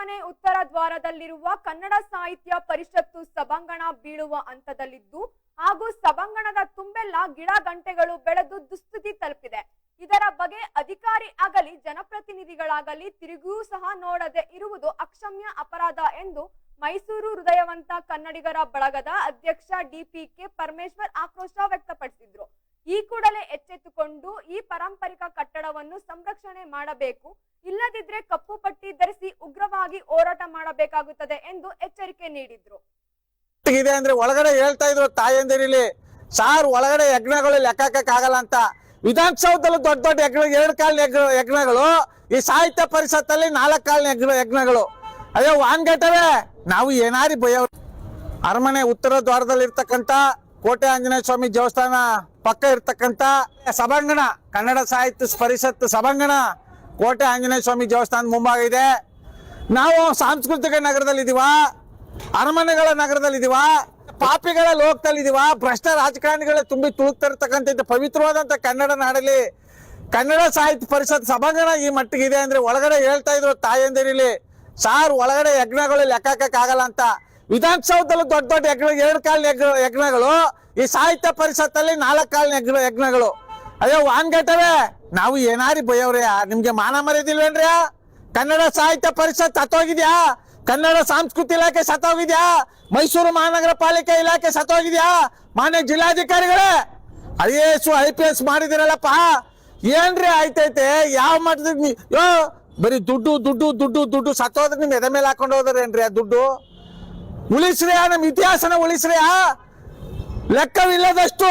ಅರಮನೆ ಉತ್ತರ ದ್ವಾರದಲ್ಲಿರುವ ಕನ್ನಡ ಸಾಹಿತ್ಯ ಪರಿಷತ್ತು ಸಭಾಂಗಣ ಬೀಳುವ ಹಂತದಲ್ಲಿದ್ದು ಹಾಗೂ ಸಭಾಂಗಣದ ತುಂಬೆಲ್ಲ ಗಿಡ ಗಂಟೆಗಳು ಬೆಳೆದು ದುಸ್ಥಿತಿ ತಲುಪಿದೆ. ಇದರ ಬಗ್ಗೆ ಅಧಿಕಾರಿ ಆಗಲಿ, ಜನಪ್ರತಿನಿಧಿಗಳಾಗಲಿ ತಿರುಗೂ ಸಹ ನೋಡದೆ ಇರುವುದು ಅಕ್ಷಮ್ಯ ಅಪರಾಧ ಎಂದು ಮೈಸೂರು ಹೃದಯವಂತ ಕನ್ನಡಿಗರ ಬಳಗದ ಅಧ್ಯಕ್ಷ ಡಿಪಿಕೆ ಪರಮೇಶ್ವರ್ ಆಕ್ರೋಶ ವ್ಯಕ್ತಪಡಿಸಿದ್ರು. ಈ ಕೂಡಲೇ ಎಚ್ಚೆತ್ತುಕೊಂಡು ಈ ಪಾರಂಪರಿಕ ಕಟ್ಟಡವನ್ನು ಸಂರಕ್ಷಣೆ ಮಾಡಬೇಕು. ಇಲ್ಲದಿದ್ರೆ ಕಪ್ಪು ಪಟ್ಟಿ ಧರಿಸಿ ಉಗ್ರವಾಗಿ ಹೋರಾಟ ಮಾಡಬೇಕಾಗುತ್ತದೆ ಎಂದು ಎಚ್ಚರಿಕೆ ನೀಡಿದ್ರು. ಇದೆ ಅಂದ್ರೆ ಒಳಗಡೆ ಹೇಳ್ತಾ ಇದ್ರು ತಾಯಂದಿರಿಲಿ, ಸಾರ್ ಒಳಗಡೆ ಯಜ್ಞಗಳು ಲೆಕ್ಕ ಆಗಲ್ಲ ಅಂತ. ವಿಧಾನಸೌಧದಲ್ಲಿ ದೊಡ್ಡ ದೊಡ್ಡ ಯಜ್ಞ, ಎರಡು ಯಜ್ಞ, ಯಜ್ಞಗಳು, ಈ ಸಾಹಿತ್ಯ ಪರಿಷತ್ತಲ್ಲಿ ನಾಲ್ಕು ಕಾಲಿನ ಯಜ್ಞ, ಯಜ್ಞಗಳು. ಅಯ್ಯೋ, ವಾನ್ಗಟ್ಟವೆ, ನಾವು ಏನಾರಿ ಭಯ ಅರಮನೆ ಉತ್ತರ ದ್ವಾರದಲ್ಲಿ ಇರ್ತಕ್ಕಂಥ ಕೋಟೆ ಆಂಜನೇಯ ಸ್ವಾಮಿ ದೇವಸ್ಥಾನ ಪಕ್ಕ ಇರ್ತಕ್ಕಂಥ ಸಭಾಂಗಣ, ಕನ್ನಡ ಸಾಹಿತ್ಯ ಪರಿಷತ್ ಸಭಾಂಗಣ, ಕೋಟೆ ಆಂಜನೇಯ ಸ್ವಾಮಿ ದೇವಸ್ಥಾನ ಮುಂಭಾಗ ಇದೆ ನಾವು ಸಾಂಸ್ಕೃತಿಕ ನಗರದಲ್ಲಿದ್ದೀವ, ಅರಮನೆಗಳ ನಗರದಲ್ಲಿದ್ದೀವ, ಪಾಪಿಗಳ ಲೋಕದಲ್ಲಿದ್ದೀವ, ಭ್ರಷ್ಟ ರಾಜಕಾರಣಿಗಳ ತುಂಬಿ ತುಳುಕ್ತಿರ್ತಕ್ಕಂಥ ಇಂಥ ಪವಿತ್ರವಾದಂಥ ಕನ್ನಡ ನಾಡಲ್ಲಿ. ಕನ್ನಡ ಸಾಹಿತ್ಯ ಪರಿಷತ್ ಸಭಾಂಗಣ ಈ ಮಟ್ಟಿಗೆ ಇದೆ ಅಂದ್ರೆ ಒಳಗಡೆ ಹೇಳ್ತಾ ಇದ್ರು ತಾಯಂದಿರಿಲಿ ಸಾರ್, ಒಳಗಡೆ ಯಜ್ಞಗಳು ಲೆಕ್ಕಾಕಕ್ಕಾಗಲ್ಲ ಅಂತ. ವಿಧಾನಸೌಧದಲ್ಲೂ ದೊಡ್ಡ ದೊಡ್ಡ ಯಜ್ಞ, ಎರಡು ಕಾಲ ಯಜ್ಞ, ಯಜ್ಞಗಳು. ಈ ಸಾಹಿತ್ಯ ಪರಿಷತ್ತಲ್ಲಿ ನಾಲ್ಕು ಕಾಲಿನ ಯಜ್ಞ ಯಜ್ಞಗಳು. ಅಯ್ಯೋ, ವಾನ್ಗಟ್ಟವೆ, ನಾವು ಏನಾರಿ ಬೈಯವ್ರೆ? ನಿಮ್ಗೆ ಮಾನ ಮರ್ಯಾದಿಲ್ವೇನ್ರಿ? ಕನ್ನಡ ಸಾಹಿತ್ಯ ಪರಿಷತ್ ಸತ್ತೋಗಿದ್ಯಾ? ಕನ್ನಡ ಸಂಸ್ಕೃತಿ ಇಲಾಖೆ ಸತ್ತೋಗಿದ್ಯಾ? ಮೈಸೂರು ಮಹಾನಗರ ಪಾಲಿಕೆ ಇಲಾಖೆ ಸತ್ತೋಗಿದ್ಯಾ? ಮಾನ್ಯ ಜಿಲ್ಲಾಧಿಕಾರಿಗಳೇ, I A S, I P S ಮಾಡಿದಿರಲ್ಲಪ್ಪ. ಏನ್ರಿ ಆಯ್ತೈತೆ? ಯಾವ ಮಟ್ಟದ ಯೋ, ಬರೀ ದುಡ್ಡು ದುಡ್ಡು ದುಡ್ಡು ದುಡ್ಡು ಸತ್ತೋದ್ರೆ ನಿಮ್ ಎದೆ ಮೇಲೆ ಹಾಕೊಂಡು ಹೋದ್ರೇನ್ರಿ ಆ ದುಡ್ಡು? ಉಳಿಸ್ರಿ ನಮ್ಮ ಇತಿಹಾಸನ ಉಳಿಸ್ರಿ ಲೆಕ್ಕವಿಲ್ಲದಷ್ಟು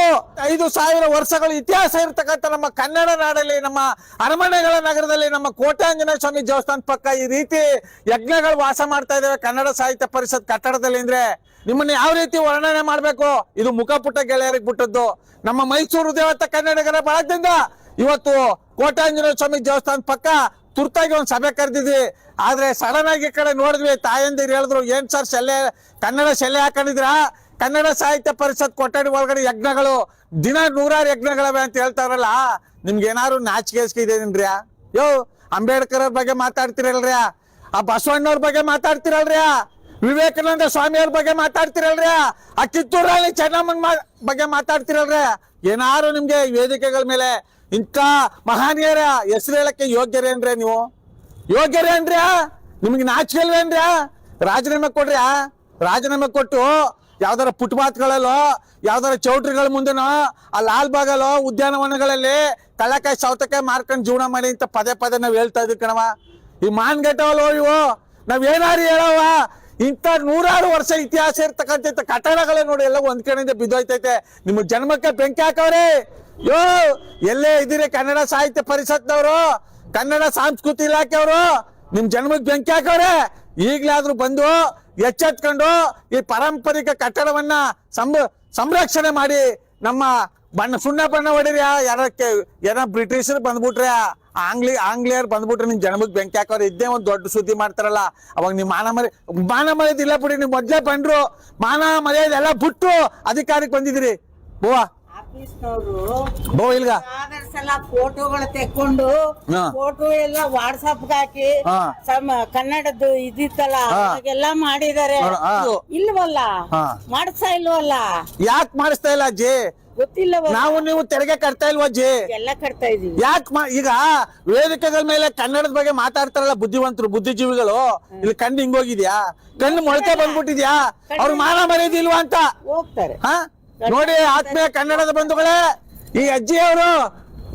ಐದು ಸಾವಿರ ವರ್ಷಗಳ ಇತಿಹಾಸ ಇರತಕ್ಕಂಥ ನಮ್ಮ ಕನ್ನಡ ನಾಡಲ್ಲಿ, ನಮ್ಮ ಅರಮನೆಗಳ ನಗರದಲ್ಲಿ, ನಮ್ಮ ಕೋಟ್ಯಾಂಜನೇಯ ಸ್ವಾಮಿ ದೇವಸ್ಥಾನ ಪಕ್ಕ ಈ ರೀತಿ ಯಜ್ಞಗಳು ವಾಸ ಮಾಡ್ತಾ ಇದ್ದಾವೆ ಕನ್ನಡ ಸಾಹಿತ್ಯ ಪರಿಷತ್ ಕಟ್ಟಡದಲ್ಲಿ ಅಂದ್ರೆ. ನಿಮ್ಮನ್ನ ಯಾವ ರೀತಿ ವರ್ಣನೆ ಮಾಡಬೇಕು? ಇದು ಮುಖಪುಟ್ಟ ಗೆಳೆಯರಿಗೆ ಬಿಟ್ಟದ್ದು. ನಮ್ಮ ಮೈಸೂರು ದೇವತ ಕನ್ನಡಿಗರ ಬಳಗದಿಂದ ಇವತ್ತು ಕೋಟ್ಯಾಂಜನೇಯ ಸ್ವಾಮಿ ದೇವಸ್ಥಾನ ಪಕ್ಕ ತುರ್ತಾಗಿ ಒಂದು ಸಭೆ ಕರೆದಿದ್ವಿ. ಆದ್ರೆ ಸಡನ್ ಆಗಿ ಈ ಕಡೆ ನೋಡಿದ್ವಿ, ತಾಯಂದಿರು ಹೇಳಿದ್ರು, ಏನ್ ಸರ್ ಶೆಲ್ಲೆ ಕನ್ನಡ ಶೆಲ್ಲೆ ಹಾಕೊಂಡಿದ್ರಾ ಕನ್ನಡ ಸಾಹಿತ್ಯ ಪರಿಷತ್ ಕೊಠಡಿ ಒಳಗಡೆ ಯಜ್ಞಗಳು, ದಿನ ನೂರಾರು ಯಜ್ಞಗಳವೆ ಅಂತ ಹೇಳ್ತಾರಲ್ಲ, ನಿಮ್ಗೆ ಏನಾದ್ರು ನಾಚಿಕೆ ಇದೆನ್ರಿ ಯೋ, ಅಂಬೇಡ್ಕರ್ ಬಗ್ಗೆ ಮಾತಾಡ್ತಿರಲ್ರಿ ಆ ಬಸವಣ್ಣವ್ರ ಬಗ್ಗೆ ಮಾತಾಡ್ತಿರಲ್ರಿ ವಿವೇಕಾನಂದ ಸ್ವಾಮಿಯವ್ರ ಬಗ್ಗೆ ಮಾತಾಡ್ತಿರಲ್ರಿ ಆ ಕಿತ್ತೂರಲ್ಲಿ ಚೆನ್ನಮ್ಮನ ಬಗ್ಗೆ ಮಾತಾಡ್ತಿರಲ್ರಿ ಏನಾರು ನಿಮ್ಗೆ ವೇದಿಕೆಗಳ ಮೇಲೆ ಇಂಥ ಮಹಾನೀಯರ ಹೆಸರು ಹೇಳಕ್ಕೆ ಯೋಗ್ಯರೇನ್ರಿ ನೀವು? ಯೋಗ್ಯರೇನ್ರಿ? ನಿಮ್ಗೆ ನಾಚಿಕೆ ಇಲ್ವೇನ್ರಿ? ರಾಜೀನಾಮೆ ಕೊಡ್ರಿ ರಾಜೀನಾಮೆ ಕೊಟ್ಟು ಯಾವ್ದಾರ ಫುಟ್ಪಾತ್ಗಳಲ್ಲೋ ಯಾವ್ದಾರ ಚೌಟ್ರಿಗಳ ಮುಂದೆನೋ, ಆ ಲಾಲ್ ಬಾಗಲ್ಲೋ ಉದ್ಯಾನವನಗಳಲ್ಲಿ ಕಳ್ಳಕಾಯಿ ಸೌತೆಕಾಯಿ ಮಾರ್ಕೊಂಡು ಜೀವನ ಮಾಡಿ ಅಂತ ಪದೇ ಪದೇ ನಾವು ಹೇಳ್ತಾ ಇದ್ವಿ ಕಣವ ಈ ಮಾನ್ಗಟ್ಟವಲ್ಲೋ ಇವು, ನಾವ್ ಏನಾರು ಹೇಳವ ಇಂಥ ನೂರಾರು ವರ್ಷ ಇತಿಹಾಸ ಇರ್ತಕ್ಕಂಥ ಕಟ್ಟಡಗಳೇ ನೋಡಿ ಎಲ್ಲ ಒಂದ್ ಕಡೆಯಿಂದ ಬಿದ್ದೋಯ್ತೈತೆ. ನಿಮ್ಮ ಜನ್ಮಕ್ಕೆ ಬೆಂಕಿ ಹಾಕವ್ರಿ. ಯೋ, ಎಲ್ಲೇ ಇದ್ದೀರಿ ಕನ್ನಡ ಸಾಹಿತ್ಯ ಪರಿಷತ್ನವರು? ಕನ್ನಡ ಸಂಸ್ಕೃತಿ ಇಲಾಖೆಯವರು? ನಿಮ್ ಜನ್ಮಕ್ಕೆ ಬೆಂಕಿ ಹಾಕವ್ರೆ. ಈಗ್ಲಾದ್ರೂ ಬಂದು ಎಚ್ಚೆತ್ಕೊಂಡು ಈ ಪಾರಂಪರಿಕ ಕಟ್ಟಡವನ್ನ ಸಂರ ಸಂರಕ್ಷಣೆ ಮಾಡಿ ನಮ್ಮ ಬಣ್ಣ, ಸುಣ್ಣ ಬಣ್ಣ ಹೊಡೀರಿ ಯಾರಕ್ಕೆ ಏನೋ ಬ್ರಿಟಿಷರು ಬಂದ್ಬಿಟ್ರೆ ಆಂಗ್ಲಿ, ಆಂಗ್ಲೇಯರ್ ಬಂದ್ಬಿಟ್ರೆ ನಿಮ್ ಜನಮಗ್ ಬೆಂಕಿ ಹಾಕೋರು ಇದ್ದೇ ಒಂದು ದೊಡ್ಡ ಸುದ್ದಿ ಮಾಡ್ತಾರಲ್ಲ, ಅವಾಗ ನಿಮ್ ಮಾನ ಮರ್ಯ, ಮಾನ ಮರ್ಯಾದೆ ಇಲ್ಲ ಬಿಡಿ ನಿಮ್ ಮೊದ್ಲೇ ಬಂದ್ರು ಮಾನ ಮರ್ಯಾದೆ ಎಲ್ಲ ಬಿಟ್ಟು ಅಧಿಕಾರಕ್ಕೆ ಬಂದಿದ್ರಿ ಬೋವಾ ಬೋ ಇಲ್ಗ. ಫೋಟೋಗಳು ತೆಕ್ಕೊಂಡು ಹಾ. ಫೋಟೋ ಎಲ್ಲ ವಾಟ್ಸಪ್ ಹಾಕಿ ಹಾ. ಸಮ ಕನ್ನಡದ್ದು ಇದಿತ್ತಲ್ಲ. ಅವಾಗೆಲ್ಲ ಮಾಡಿದಾರೆ ನೋಡು, ಹಾ. ಇಲ್ವಲ್ಲ? ಹಾ. ಮಾಡ್ತಾ ಇಲ್ವಲ್ಲ? ಯಾಕೆ ಮಾಡಿಸ್ತಾ ಇಲ್ಲ ಅಜ್ಜಿ? ಗೊತ್ತಿಲ್ಲ ನಾವು ನೀವು ತೆರಿಗೆ ಕಟ್ತಾ ಇಲ್ವಾ ಅಜ್ಜಿ? ಎಲ್ಲ ಕಟ್ತಾ ಇದೀವಿ ಯಾಕೆ ಈಗ ವೇದಿಕೆಗಳ ಮೇಲೆ ಕನ್ನಡದ ಬಗ್ಗೆ ಮಾತಾಡ್ತಾರಲ್ಲ ಬುದ್ಧಿವಂತರು ಬುದ್ಧಿಜೀವಿಗಳು? ಇಲ್ಲಿ ಕಣ್ಣು ಹಿಂಗೋಗಿದ್ಯಾ ಕಣ್ಣು ಮೊಳಕೆ ಬಂದ್ಬಿಟ್ಟಿದ್ಯಾ? ಅವ್ರ ಮಾನ ಮರ್ಯಾದೆ ಇಲ್ವಾ ಅಂತ? ಹೋಗ್ತಾರೆ. ಹ? ನೋಡಿ ಆತ್ಮೀಯ ಕನ್ನಡದ ಬಂಧುಗಳೇ ಈ ಅಜ್ಜಿಯವರು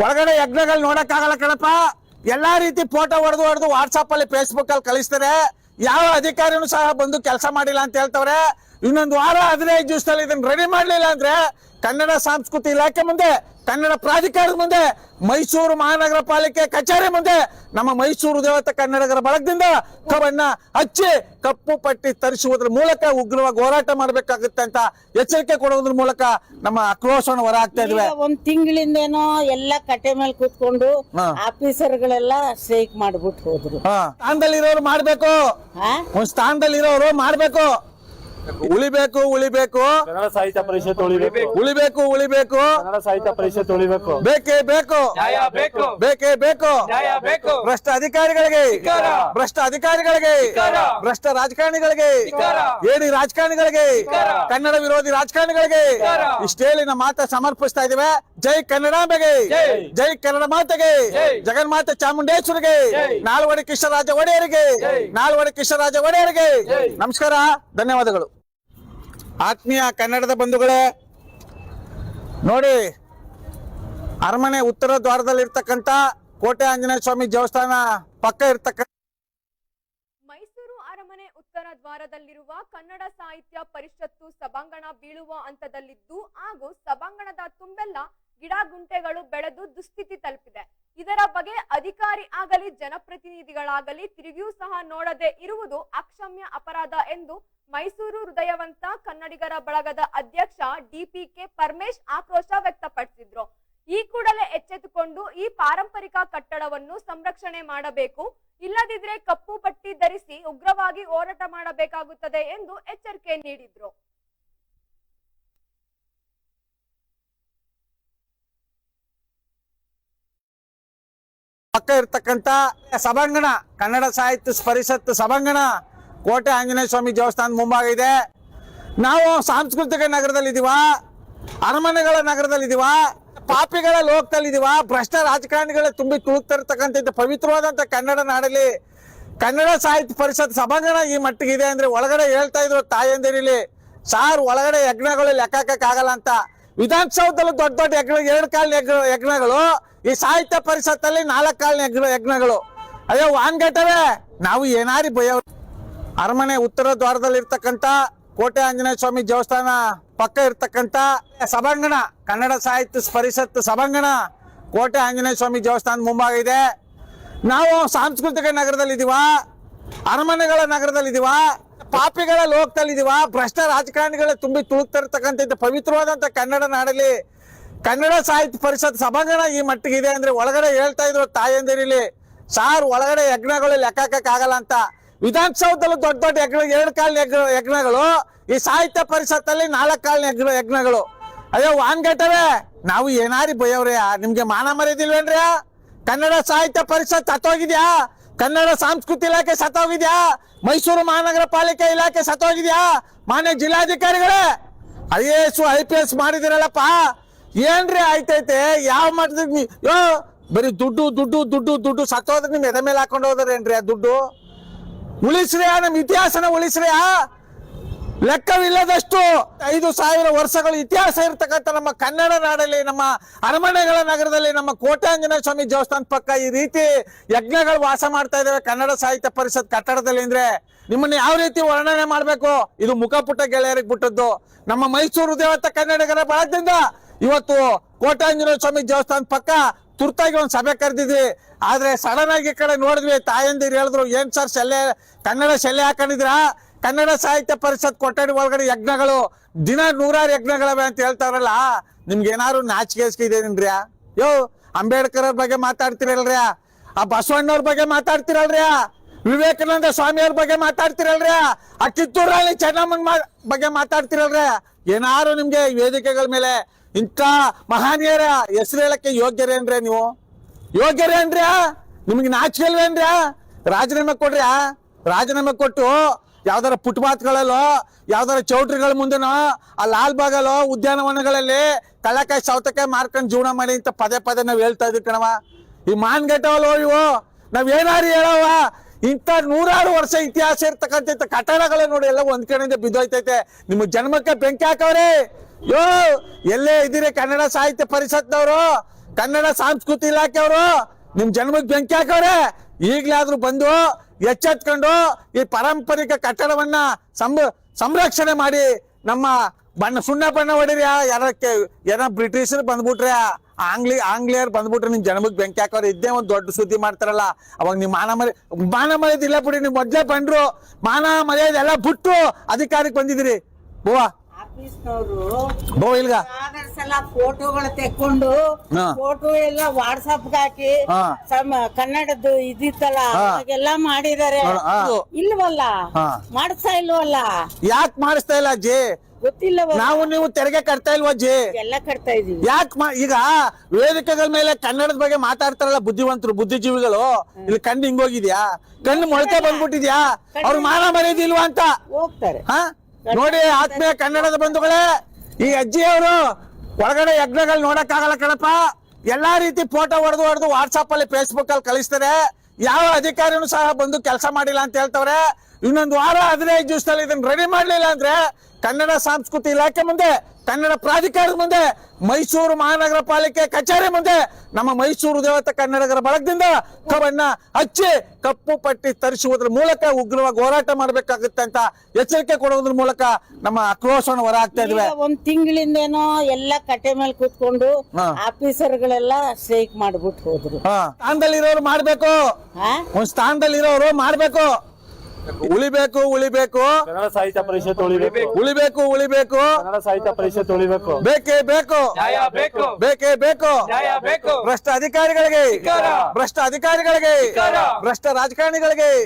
ಒಳಗಡೆ ಯಜ್ಞಗಳು ನೋಡಕ್ ಆಗಲ್ಲ ಕಣಪ್ಪ. ಎಲ್ಲಾ ರೀತಿ ಫೋಟೋ ಹೊಡೆದು ಹೊಡೆದು ವಾಟ್ಸಾಪ್ ಅಲ್ಲಿ ಫೇಸ್ಬುಕ್ ಅಲ್ಲಿ ಕಳಿಸ್ತಾರೆ. ಯಾವ ಅಧಿಕಾರಿನೂ ಸಹ ಬಂದು ಕೆಲಸ ಮಾಡಿಲ್ಲ ಅಂತ ಹೇಳ್ತವ್ರೆ. ಇನ್ನೊಂದು ವಾರ ಹದಿನೈದು ದಿವಸದಲ್ಲಿ ಇದನ್ನ ರೆಡಿ ಮಾಡ್ಲಿಲ್ಲ ಅಂದ್ರೆ ಕನ್ನಡ ಸಂಸ್ಕೃತಿ ಇಲಾಖೆ ಮುಂದೆ ಕನ್ನಡ ಪ್ರಾಧಿಕಾರದ ಮುಂದೆ ಮೈಸೂರು ಮಹಾನಗರ ಪಾಲಿಕೆ ಕಚೇರಿ ಮುಂದೆ ನಮ್ಮ ಮೈಸೂರು ದೇವತ ಕನ್ನಡಗರ ಬಳಗದಿಂದ ಕವನ್ನ ಹಚ್ಚಿ ಕಪ್ಪು ಪಟ್ಟಿ ತರಿಸುವುದರ ಮೂಲಕ ಉಗ್ರವಾಗಿ ಹೋರಾಟ ಮಾಡಬೇಕಾಗುತ್ತೆ ಅಂತ ಎಚ್ಚರಿಕೆ ಕೊಡೋದ್ರ ಮೂಲಕ ನಮ್ಮ ಆಕ್ರೋಶವನ್ನು ಹೊರ ಹಾಕ್ತಾ ಇದ್ವಿ ಒಂದ್ ತಿಂಗಳಿಂದೇನೋ ಎಲ್ಲ ಕಟ್ಟೆ ಮೇಲೆ ಕೂತ್ಕೊಂಡು ಆಫೀಸರ್ ಆಫೀಸರ್ಗಳೆಲ್ಲ ಸ್ಟ್ರೈಕ್ ಮಾಡ್ಬಿಟ್ಟು ಹೋದ್ರು. ಸ್ಥಾನದಲ್ಲಿ ಇರೋರು ಮಾಡ್ಬೇಕು. ಒಂದ್ ಸ್ಥಾನದಲ್ಲಿ ಇರೋರು ಮಾಡ್ಬೇಕು. ಉಳಿಬೇಕು ಉಳಿಬೇಕು. ಕನ್ನಡ ಸಾಹಿತ್ಯ ಪರಿಷತ್ ಉಳಿಬೇಕು. ಉಳಿಬೇಕು. ಉಳಿಬೇಕು ಕನ್ನಡ ಸಾಹಿತ್ಯ ಪರಿಷತ್ ಉಳಿಬೇಕು. ಬೇಕೇ ಬೇಕು. ಬೇಕು. ಬೇಕೇ ಬೇಕು. ಭ್ರಷ್ಟ ಅಧಿಕಾರಿಗಳಿಗೆ. ಭ್ರಷ್ಟ ಅಧಿಕಾರಿಗಳಿಗೆ. ಭ್ರಷ್ಟ ರಾಜಕಾರಣಿಗಳಿಗೆ. ಏಡಿ ರಾಜಕಾರಣಿಗಳಿಗೆ. ಕನ್ನಡ ವಿರೋಧಿ ರಾಜಕಾರಣಿಗಳಿಗೆ. ಇಷ್ಟೇಳಿ ನಮ್ಮ ಮಾತ ಸಮರ್ಪಿಸ್ತಾ ಇದ್ದೇವೆ. ಜೈ ಕನ್ನಡಾಂಬೆಗೆ ಜೈ. ಜೈ ಕನ್ನಡ ಮಾತೆಗೆ. ಜಗನ್ಮಾತೆ ಚಾಮುಂಡೇಶ್ವರಿಗೆ. ಜೈ. ನಾಲ್ವಡಿ ಕೃಷ್ಣರಾಜ ಒಡೆಯರಿಗೆ. ಜೈ. ನಾಲ್ವಡಿ ಕೃಷ್ಣರಾಜ ಒಡೆಯರಿಗೆ. ಜೈ. ನಮಸ್ಕಾರ. ಧನ್ಯವಾದಗಳು. ಆತ್ಮೀಯ ಕನ್ನಡದ ಬಂಧುಗಳೇ, ನೋಡಿ, ಅರಮನೆ ಉತ್ತರ ದ್ವಾರದಲ್ಲಿ ಇರ್ತಕ್ಕಂಥ ಕೋಟೆ ಆಂಜನೇಯ ಸ್ವಾಮಿ ದೇವಸ್ಥಾನ ಪಕ್ಕ ಇರ್ತಕ್ಕಂಥ ಮೈಸೂರು ಅರಮನೆ ಉತ್ತರ ದ್ವಾರದಲ್ಲಿರುವ ಕನ್ನಡ ಸಾಹಿತ್ಯ ಪರಿಷತ್ತು ಸಭಾಂಗಣ ಬೀಳುವ ಹಂತದಲ್ಲಿದ್ದು, ಹಾಗೂ ಸಭಾಂಗಣದ ತುಂಬೆಲ್ಲ ಗಿಡ ಗುಂಟೆಗಳು ಬೆಳೆದು ದುಸ್ಥಿತಿ ತಲುಪಿದೆ. ಇದರ ಬಗ್ಗೆ ಅಧಿಕಾರಿ ಆಗಲಿ, ಜನಪ್ರತಿನಿಧಿಗಳಾಗಲಿ, ತಿರುಗಿಯೂ ಸಹ ನೋಡದೆ ಇರುವುದು ಅಕ್ಷಮ್ಯ ಅಪರಾಧ ಎಂದು ಮೈಸೂರು ಹೃದಯವಂತ ಕನ್ನಡಿಗರ ಬಳಗದ ಅಧ್ಯಕ್ಷ ಡಿಪಿಕೆ ಪರಮೇಶ್ ಆಕ್ರೋಶ ವ್ಯಕ್ತಪಡಿಸಿದ್ರು. ಈ ಕೂಡಲೇ ಎಚ್ಚೆತ್ತುಕೊಂಡು ಈ ಪಾರಂಪರಿಕ ಕಟ್ಟಡವನ್ನು ಸಂರಕ್ಷಣೆ ಮಾಡಬೇಕು. ಇಲ್ಲದಿದ್ರೆ ಕಪ್ಪು ಪಟ್ಟಿ ಧರಿಸಿ ಉಗ್ರವಾಗಿ ಹೋರಾಟ ಮಾಡಬೇಕಾಗುತ್ತದೆ ಎಂದು ಎಚ್ಚರಿಕೆ ನೀಡಿದ್ರು. ಪಕ್ಕ ಇರ್ತಕ್ಕಂಥ ಸಭಾಂಗಣ, ಕನ್ನಡ ಸಾಹಿತ್ಯ ಪರಿಷತ್ ಸಭಾಂಗಣ ಕೋಟೆ ಆಂಜನೇಯ ಸ್ವಾಮಿ ದೇವಸ್ಥಾನ ಮುಂಭಾಗ ಇದೆ. ನಾವು ಸಾಂಸ್ಕೃತಿಕ ನಗರದಲ್ಲಿದ್ದೀವ, ಅರಮನೆಗಳ ನಗರದಲ್ಲಿದ್ದೀವ, ಪಾಪಿಗಳ ಲೋಕದಲ್ಲಿದ್ದೀವ, ಭ್ರಷ್ಟ ರಾಜಕಾರಣಿಗಳ ತುಂಬಿ ತುಳುಕ್ತಿರ್ತಕ್ಕಂಥ ಪವಿತ್ರವಾದಂಥ ಕನ್ನಡ ನಾಡಲ್ಲಿ ಕನ್ನಡ ಸಾಹಿತ್ಯ ಪರಿಷತ್ ಸಭಾಂಗಣ ಈ ಮಟ್ಟಿಗಿದೆ ಅಂದ್ರೆ ಒಳಗಡೆ ಹೇಳ್ತಾ ಇದ್ರು ತಾಯಂದಿರಿಲಿ ಸಾರ್, ಒಳಗಡೆ ಯಜ್ಞಗಳು ಆಗಲ್ಲ ಅಂತ. ವಿಧಾನಸೌಧದಲ್ಲೂ ದೊಡ್ಡ ದೊಡ್ಡ ಯಜ್ಞ, ಎರಡು ಕಾಲಿನ ಯಜ್ಞ, ಯಜ್ಞಗಳು, ಈ ಸಾಹಿತ್ಯ ಪರಿಷತ್ತಲ್ಲಿ ನಾಲ್ಕು ಕಾಲಿನ ಯಜ್ಞ, ಯಜ್ಞಗಳು. ಅಯ್ಯೋ, ವಾನ್ಗಟ್ಟವೆ, ನಾವು ಏನಾರಿ ಭಯ ಅರಮನೆ ಉತ್ತರ ದ್ವಾರದಲ್ಲಿ ಇರ್ತಕ್ಕಂಥ ಕೋಟೆ ಆಂಜನೇಯ ಸ್ವಾಮಿ ದೇವಸ್ಥಾನ ಪಕ್ಕ ಇರ್ತಕ್ಕಂಥ ಸಭಾಂಗಣ, ಕನ್ನಡ ಸಾಹಿತ್ಯ ಪರಿಷತ್ ಸಭಾಂಗಣ ಕೋಟೆ ಆಂಜನೇಯ ಸ್ವಾಮಿ ದೇವಸ್ಥಾನ ಮುಂಭಾಗ ಇದೆ ನಾವು ಸಾಂಸ್ಕೃತಿಕ ನಗರದಲ್ಲಿದ್ದೀವ? ಅರಮನೆಗಳ ನಗರದಲ್ಲಿದ್ದೀವ? ಪಾಪಿಗಳ ಲೋಕದಲ್ಲಿದ್ದೀವ? ಭ್ರಷ್ಟ ರಾಜಕಾರಣಿಗಳ ತುಂಬಿ ತುಳುಕ್ತಿರ್ತಕ್ಕಂಥ ಇದು ಪವಿತ್ರವಾದಂಥ ಕನ್ನಡ ನಾಡಲ್ಲಿ ಕನ್ನಡ ಸಾಹಿತ್ಯ ಪರಿಷತ್ ಸಭಾಂಗಣ ಈ ಮಟ್ಟಿಗೆ ಇದೆ ಅಂದ್ರೆ ಒಳಗಡೆ ಹೇಳ್ತಾ ಇದ್ರು ತಾಯಂದಿರಿಲಿ ಸಾರ್, ಒಳಗಡೆ ಯಜ್ಞಗಳು ಲೆಕ್ಕಾಕಕ್ಕಾಗಲ್ಲ ಅಂತ. ವಿಧಾನಸೌಧದಲ್ಲಿ ದೊಡ್ಡ ದೊಡ್ಡ ಯಜ್ಞ, ಎರಡು ಕಾಲಿನ ಯಜ್ಞ, ಯಜ್ಞಗಳು. ಈ ಸಾಹಿತ್ಯ ಪರಿಷತ್ತಲ್ಲಿ ನಾಲ್ಕು ಕಾಲಿನ ಯಜ್ಞ, ಯಜ್ಞಗಳು. ಅಯ್ಯೋ, ವಾನ್ಗಟ್ಟವೆ, ನಾವು ಏನಾರಿ ಬೈಯವ್ರೆ? ನಿಮ್ಗೆ ಮಾನ ಮರ್ಯಾದಿಲ್ವೇನ್ರಿ? ಕನ್ನಡ ಸಾಹಿತ್ಯ ಪರಿಷತ್ ಸತ್ತೋಗಿದ್ಯಾ? ಕನ್ನಡ ಸಾಂಸ್ಕೃತಿ ಇಲಾಖೆ ಸತ್ತೋಗಿದ್ಯಾ? ಮೈಸೂರು ಮಹಾನಗರ ಪಾಲಿಕೆ ಇಲಾಖೆ ಸತ್ತೋಗಿದ್ಯಾ? ಮಾನ್ಯ ಜಿಲ್ಲಾಧಿಕಾರಿಗಳೇ, I A S, I P S ಮಾಡಿದಿರಲ್ಲಪ್ಪ. ಏನ್ರಿ ಆಯ್ತೈತೆ? ಯಾವ ಮಟ್ಟದ ಬರೀ ದುಡ್ಡು ದುಡ್ಡು ದುಡ್ಡು ದುಡ್ಡು ಸತ್ತೋದ್ರೆ ನಿಮ್ ಎದೆ ಮೇಲೆ ಹಾಕೊಂಡು ಹೋದ್ರೇನ್ರಿ ಆ ದುಡ್ಡು? ಉಳಿಸ್ರಿ ನಮ್ಮ ಇತಿಹಾಸನ ಉಳಿಸ್ರಿ ಲೆಕ್ಕವಿಲ್ಲದಷ್ಟು ಐದು ಸಾವಿರ ವರ್ಷಗಳ ಇತಿಹಾಸ ಇರತಕ್ಕಂಥ ನಮ್ಮ ಕನ್ನಡ ನಾಡಲ್ಲಿ, ನಮ್ಮ ಅರಮನೆಗಳ ನಗರದಲ್ಲಿ, ನಮ್ಮ ಕೋಟ್ಯಾಂಜನೇಯ ಸ್ವಾಮಿ ದೇವಸ್ಥಾನ ಪಕ್ಕ ಈ ರೀತಿ ಯಜ್ಞಗಳು ವಾಸ ಮಾಡ್ತಾ ಇದಾವೆ ಕನ್ನಡ ಸಾಹಿತ್ಯ ಪರಿಷತ್ ಕಟ್ಟಡದಲ್ಲಿ ಅಂದ್ರೆ. ನಿಮ್ಮನ್ನ ಯಾವ ರೀತಿ ವರ್ಣನೆ ಮಾಡಬೇಕು? ಇದು ಮುಖಪುಟ ಗೆಳೆಯರಿಗೆ ಬಿಟ್ಟದ್ದು ನಮ್ಮ ಮೈಸೂರು ದೇವತ ಕನ್ನಡಿಗರ ಬಳದಿಂದ ಇವತ್ತು ಕೋಟ್ಯಾಂಜನೇಯ ಸ್ವಾಮಿ ದೇವಸ್ಥಾನ ಪಕ್ಕ ತುರ್ತಾಗಿ ಒಂದು ಸಭೆ ಕರೆದಿದ್ವಿ. ಆದರೆ ಸಡನ್ ಆಗಿ ಈ ಕಡೆ ನೋಡಿದ್ವಿ, ತಾಯಂದಿರು ಹೇಳಿದ್ರು, ಏನು ಸರ್ ಶಲ್ಯ, ಕನ್ನಡ ಶಲ್ಯ ಹಾಕೊಂಡಿದ್ರಾ ಕನ್ನಡ ಸಾಹಿತ್ಯ ಪರಿಷತ್ ಕೊಠಡಿ ಒಳಗಡೆ ಯಜ್ಞಗಳು, ದಿನ ನೂರಾರು ಯಜ್ಞಗಳವೆ ಅಂತ ಹೇಳ್ತಾರಲ್ಲ ನಿಮ್ಗೆ ಏನಾದ್ರು ನಾಚಿಕೆ ಇದೆನ್ರಿ ಯೋ, ಅಂಬೇಡ್ಕರ್ ಅವ್ರ ಬಗ್ಗೆ ಮಾತಾಡ್ತಿರಲ್ರಿ ಆ ಬಸವಣ್ಣವ್ರ ಬಗ್ಗೆ ಮಾತಾಡ್ತಿರಲ್ರಿ ವಿವೇಕಾನಂದ ಸ್ವಾಮಿಯವ್ರ ಬಗ್ಗೆ ಮಾತಾಡ್ತಿರಲ್ರಿ ಆ ಕಿತ್ತೂರಲ್ಲಿ ಚೆನ್ನಮ್ಮನ ಬಗ್ಗೆ ಮಾತಾಡ್ತಿರಲ್ರಿ ಏನಾರು ನಿಮ್ಗೆ ವೇದಿಕೆಗಳ ಮೇಲೆ ಇಂಥ ಮಹಾನೀಯರ ಹೆಸರು ಹೇಳಕ್ಕೆ ಯೋಗ್ಯರೇನ್ರಿ ನೀವು? ಯೋಗ್ಯರೇನ್ರಿ? ನಿಮ್ಗೆ ನಾಚಿಕೆ ಇಲ್ವೇನ್ರಿ ರಾಜೀನಾಮೆ ಕೊಡ್ರಿ ರಾಜೀನಾಮೆ ಕೊಟ್ಟು ಯಾವ್ದಾರ ಪುಟ್ಪಾತ್ಗಳಲ್ಲೋ ಯಾವ್ದಾರ ಚೌಟ್ರಿಗಳ ಮುಂದೆನೋ, ಆ ಲಾಲ್ ಬಾಗಲ್ಲೋ ಉದ್ಯಾನವನಗಳಲ್ಲಿ ಕಳ್ಳಕಾಯಿ ಸೌತೆಕಾಯಿ ಮಾರ್ಕೊಂಡು ಜೀವನ ಮಾಡಿ ಅಂತ ಪದೇ ಪದೇ ನಾವು ಹೇಳ್ತಾ ಇದ್ವಿ ಕಣವ ಈ ಮಾನ್ಗಟ್ಟವಲ್ಲ ಇವು, ನಾವ್ ಏನಾರು ಹೇಳವ ಇಂಥ ನೂರಾರು ವರ್ಷ ಇತಿಹಾಸ ಇರ್ತಕ್ಕಂಥ ಕಟ್ಟಡಗಳೇ ನೋಡಿ ಎಲ್ಲ ಒಂದ್ ಕಡೆಯಿಂದ ಬಿದ್ದೋಯ್ತೈತೆ. ನಿಮ್ಮ ಜನ್ಮಕ್ಕೆ ಬೆಂಕಿ ಹಾಕವ್ರಿ. ಯೋ, ಎಲ್ಲೇ ಇದ್ದೀರಿ ಕನ್ನಡ ಸಾಹಿತ್ಯ ಪರಿಷತ್ನವರು? ಕನ್ನಡ ಸಂಸ್ಕೃತಿ ಇಲಾಖೆಯವರು? ನಿಮ್ ಜನ್ಮಕ್ಕೆ ಬೆಂಕಿ ಹಾಕವ್ರೆ? ಈಗ್ಲಾದ್ರೂ ಬಂದು ಎಚ್ಚೆತ್ಕೊಂಡು ಈ ಪಾರಂಪರಿಕ ಕಟ್ಟಡವನ್ನ ಸಂರಕ್ಷಣೆ ಮಾಡಿ ನಮ್ಮ ಬಣ್ಣ, ಸುಣ್ಣ ಬಣ್ಣ ಹೊಡಿರಿ. ಯಾರಕ್ಕೆ ಏನ ಬ್ರಿಟಿಷರು ಬಂದ್ಬಿಟ್ರೆ, ಆಂಗ್ಲಿ, ಆಂಗ್ಲಿಯರ್ ಬಂದ್ಬಿಟ್ರೆ ನಿಮ್ ಜನ್ಮಕ್ಕೆ ಬೆಂಕಿ ಹಾಕೋರು ಇದ್ದೇ ಒಂದ್ ದೊಡ್ಡ ಸುದ್ದಿ ಮಾಡ್ತಾರಲ್ಲ. ಅವಾಗ ನಿಮ್ ಮಾನ ಮರ್ಯ, ಮಾನ ಮರ್ಯಾದೆ ಇಲ್ಲ ಬಿಡಿ, ನೀವು ಮೊದ್ಲೇ ಬಂದ್ರು ಮಾನ ಮರ್ಯಾದೆ ಎಲ್ಲ ಬಿಟ್ಟು ಅಧಿಕಾರಕ್ಕೆ ಬಂದಿದ್ದೀರಿ. ಬುವಾ. ಬೋ ಇಲ್ಗ. ಸಲ ಫೋಟೋಗಳು ತೆಕ್ಕೊಂಡು ಹಾ. ಫೋಟೋ ಎಲ್ಲ ವಾಟ್ಸಪ್ ಹಾಕಿ ಹಾ. ಸಮ ಕನ್ನಡದ್ದು ಇದಿತ್ತಲ್ಲ ಹಾ. ಅವಾಗೆಲ್ಲ ಮಾಡಿದಾರೆ ಹಾ. ಇಲ್ವಲ್ಲ? ಹಾ. ಮಾಡಿಸ್ತಾ ಇಲ್ವಲ್ಲ? ಯಾಕೆ ಮಾಡಿಸ್ತಾ ಇಲ್ಲ ಅಜ್ಜಿ? ಗೊತ್ತಿಲ್ಲ ನಾವು ನೀವು ತೆರಿಗೆ ಕಟ್ತಾ ಇಲ್ವಾ ಅಜ್ಜಿ? ಎಲ್ಲ ಕಟ್ತಾ ಇದೀವಿ ಯಾಕೆ ಈಗ ವೇದಿಕೆಗಳ ಮೇಲೆ ಕನ್ನಡದ ಬಗ್ಗೆ ಮಾತಾಡ್ತಾರಲ್ಲ ಬುದ್ಧಿವಂತರು ಬುದ್ಧಿಜೀವಿಗಳು? ಇಲ್ಲಿ ಕಣ್ಣು ಹಿಂಗೋಗಿದ್ಯಾ ಕಣ್ಣು ಮೊಳಕೆ ಬಂದ್ಬಿಟ್ಟಿದ್ಯಾ? ಅವ್ರು ಮಾನ ಮರ್ಯಾದಿಲ್ವಾ ಅಂತ? ಹೋಗ್ತಾರೆ. ಹ? ನೋಡಿ ಆತ್ಮೀಯ ಕನ್ನಡದ ಬಂಧುಗಳೇ ಈ ಅಜ್ಜಿಯವರು ಒಳಗಡೆ ಯಜ್ಞಗಳು ನೋಡಕ್ ಆಗಲ್ಲ ಕಣಪ್ಪ. ಎಲ್ಲಾ ರೀತಿ ಫೋಟೋ ಹೊಡೆದು ಹೊಡೆದು ವಾಟ್ಸಾಪ್ ಅಲ್ಲಿ ಫೇಸ್ಬುಕ್ ಅಲ್ಲಿ ಕಳಿಸ್ತಾರೆ. ಯಾವ ಅಧಿಕಾರಿನೂ ಸಹ ಬಂದು ಕೆಲಸ ಮಾಡಿಲ್ಲ ಅಂತ ಹೇಳ್ತವ್ರೆ. ಇನ್ನೊಂದು ವಾರ ಹದಿನೈದು ದಿವಸದಲ್ಲಿ ಇದನ್ನ ರೆಡಿ ಮಾಡ್ಲಿಲ್ಲ ಅಂದ್ರೆ ಕನ್ನಡ ಸಂಸ್ಕೃತಿ ಇಲಾಖೆ ಮುಂದೆ ಕನ್ನಡ ಪ್ರಾಧಿಕಾರದ ಮುಂದೆ ಮೈಸೂರು ಮಹಾನಗರ ಪಾಲಿಕೆ ಕಚೇರಿ ಮುಂದೆ ನಮ್ಮ ಮೈಸೂರು ದೇವತೆ ಕನ್ನಡಗರ ಬಳಗದಿಂದ ಕವನ್ನ ಹಚ್ಚಿ ಕಪ್ಪು ಪಟ್ಟಿ ತರಿಸುವುದರ ಮೂಲಕ ಉಗ್ರವಾಗಿ ಹೋರಾಟ ಮಾಡಬೇಕಾಗುತ್ತೆ ಅಂತ ಎಚ್ಚರಿಕೆ ಕೊಡುವುದ್ರ ಮೂಲಕ ನಮ್ಮ ಆಕ್ರೋಶವನ್ನು ಹೊರ ಹಾಕ್ತಾ ಇದ್ವಿ ಒಂದ್ ತಿಂಗಳಿಂದೇನೋ ಎಲ್ಲ ಕಟ್ಟೆ ಮೇಲೆ ಕೂತ್ಕೊಂಡು ಆಫೀಸರ್ ಆಫೀಸರ್ಗಳೆಲ್ಲ ಸ್ಟ್ರೈಕ್ ಮಾಡ್ಬಿಟ್ಟು ಹೋದ್ರು. ಸ್ಥಾನದಲ್ಲಿ ಇರೋರು ಮಾಡ್ಬೇಕು. ಒಂದ್ ಸ್ಥಾನದಲ್ಲಿ ಇರೋರು ಮಾಡ್ಬೇಕು. ಉಳಿಬೇಕು. ಉಳಿಬೇಕು ಕನ್ನಡ ಸಾಹಿತ್ಯ ಪರಿಷತ್ ಉಳಿಬೇಕು. ಉಳಿಬೇಕು. ಉಳಿಬೇಕು ಕನ್ನಡ ಸಾಹಿತ್ಯ ಪರಿಷತ್ ಉಳಿಬೇಕು. ಬೇಕೇ ಬೇಕು. ಬೇಕು. ಬೇಕೇ ಬೇಕು. ಬೇಕು. ಭ್ರಷ್ಟ ಅಧಿಕಾರಿಗಳಿಗೆ. ಭ್ರಷ್ಟ ಅಧಿಕಾರಿಗಳಿಗೆ. ಭ್ರಷ್ಟ ರಾಜಕಾರಣಿಗಳಿಗೆ.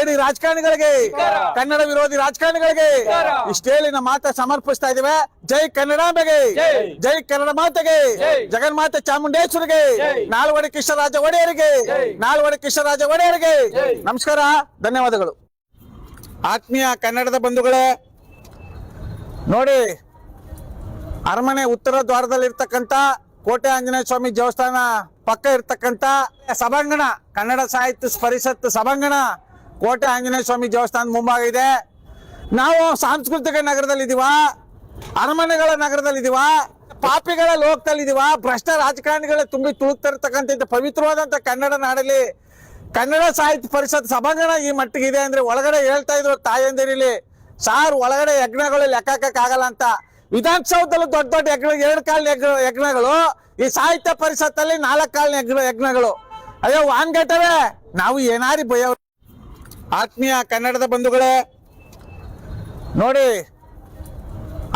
ಏಡಿ ರಾಜಕಾರಣಿಗಳಿಗೆ. ಕನ್ನಡ ವಿರೋಧಿ ರಾಜಕಾರಣಿಗಳಿಗೆ. ಇಷ್ಟೇಳಿ ನಮ್ಮ ಮಾತ ಸಮರ್ಪಿಸ್ತಾ ಇದ್ದೇವೆ. ಜೈ ಕನ್ನಡಾಂಬೆಗೆ ಜೈ. ಜೈ ಕನ್ನಡ ಮಾತೆಗೆ. ಜಗನ್ಮಾತೆ ಚಾಮುಂಡೇಶ್ವರಿಗೆ. ಜೈ. ನಾಲ್ವಡಿ ಕೃಷ್ಣರಾಜ ಒಡೆಯರಿಗೆ. ಜೈ. ನಾಲ್ವಡಿ ಕೃಷ್ಣರಾಜ ಒಡೆಯರಿಗೆ. ಜೈ. ನಮಸ್ಕಾರ. ಧನ್ಯವಾದಗಳು. ಆತ್ಮೀಯ ಕನ್ನಡದ ಬಂಧುಗಳೇ, ನೋಡಿ, ಅರಮನೆ ಉತ್ತರ ದ್ವಾರದಲ್ಲಿರ್ತಕ್ಕಂಥ ಕೋಟೆ ಆಂಜನೇಯ ಸ್ವಾಮಿ ದೇವಸ್ಥಾನ ಪಕ್ಕ ಇರ್ತಕ್ಕಂಥ ಸಭಾಂಗಣ, ಕನ್ನಡ ಸಾಹಿತ್ಯ ಪರಿಷತ್ ಸಭಾಂಗಣ ಕೋಟೆ ಆಂಜನೇಯ ಸ್ವಾಮಿ ದೇವಸ್ಥಾನ ಮುಂಭಾಗ ಇದೆ. ನಾವು ಸಾಂಸ್ಕೃತಿಕ ನಗರದಲ್ಲಿದ್ದೀವ, ಅರಮನೆಗಳ ನಗರದಲ್ಲಿದ್ದೀವ, ಪಾಪಿಗಳ ಲೋಕದಲ್ಲಿದ್ದೀವ, ಭ್ರಷ್ಟ ರಾಜಕಾರಣಿಗಳ ತುಂಬಿ ತುಳುಕ್ತಿರ್ತಕ್ಕಂಥ ಇಂಥ ಪವಿತ್ರವಾದಂಥ ಕನ್ನಡ ನಾಡಲ್ಲಿ ಕನ್ನಡ ಸಾಹಿತ್ಯ ಪರಿಷತ್ ಸಭಾಂಗಣ ಈ ಮಟ್ಟಿಗೆ ಇದೆ ಅಂದ್ರೆ ಒಳಗಡೆ ಹೇಳ್ತಾ ಇದ್ರು ತಾಯಂದಿರಿಲಿ ಸಾರ್ ಒಳಗಡೆ ಯಜ್ಞಗಳು ಆಗಲ್ಲ ಅಂತ. ವಿಧಾನಸೌಧದಲ್ಲಿ ದೊಡ್ಡ ದೊಡ್ಡ ಯಜ್ಞ, ಎರಡು ಕಾಲಿನ ಯಜ್ಞ, ಯಜ್ಞಗಳು, ಈ ಸಾಹಿತ್ಯ ಪರಿಷತ್ತಲ್ಲಿ ನಾಲ್ಕು ಕಾಲಿನ ಯಜ್ಞ, ಯಜ್ಞಗಳು. ಅಯ್ಯೋ ವಾಂಗಟವೇ ನಾವು ಏನಾರಿ ಭಯ ಆತ್ಮೀಯ ಕನ್ನಡದ ಬಂಧುಗಳೇ, ನೋಡಿ,